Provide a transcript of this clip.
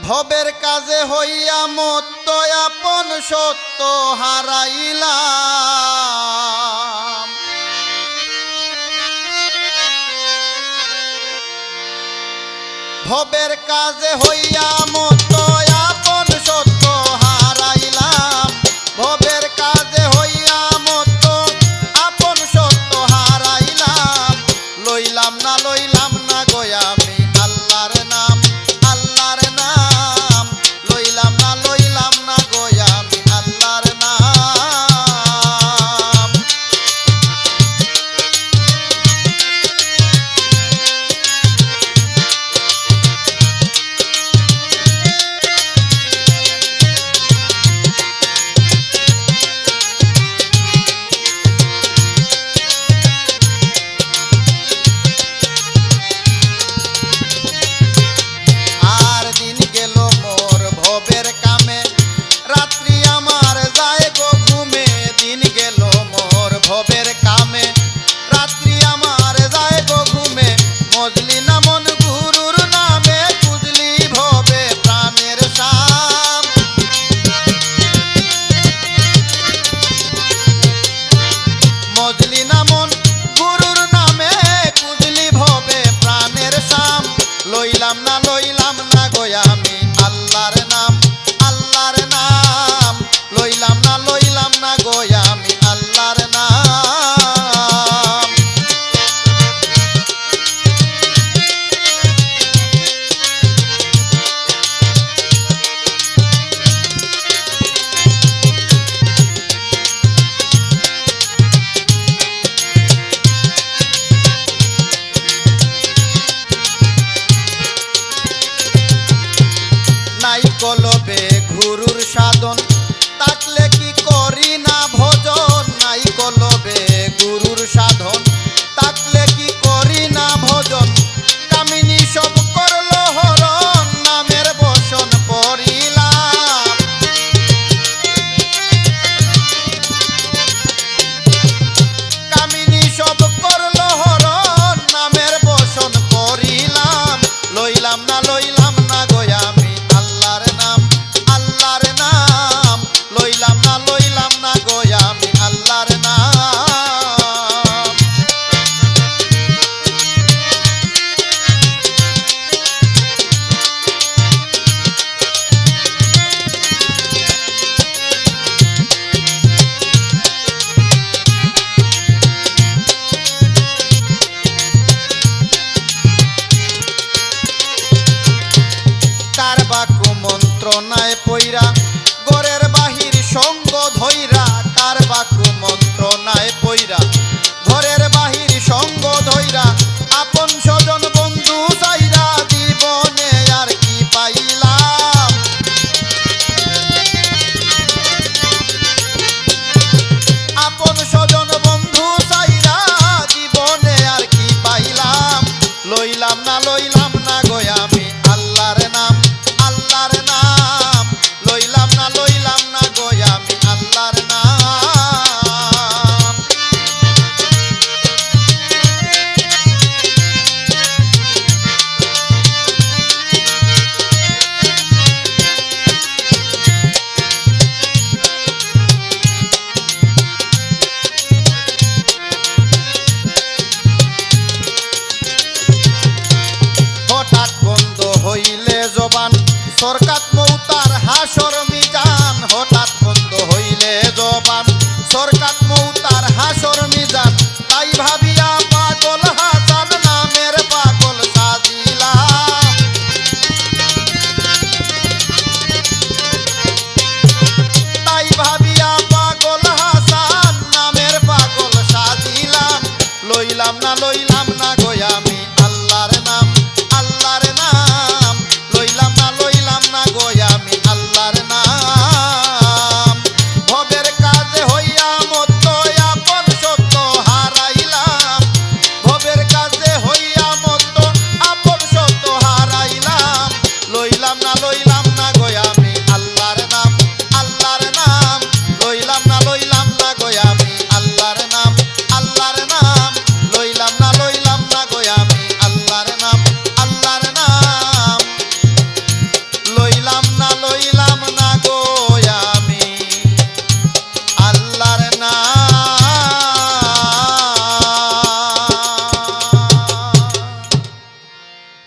ভবের কাজে হইয়া মত আপন সত্য হারাইলাম। ভবের কাজে হইয়া মত লইলাম না লইলাম না। বেদনায় পইরা গরের বাহির সঙ্গ ধৈরা কার বাকু মন্ত্রণায় পইরা। ঘরের বাহির সঙ্গ ধৈরা আপন স্বজন বন্ধু চাইরা জীবনে আর কি পাইলা আপন স্বজন বন্ধু চাইরা জীবনে আর কি পাইলাম? লইলাম না লই লইলাম না লইলাম না গয়া আমি।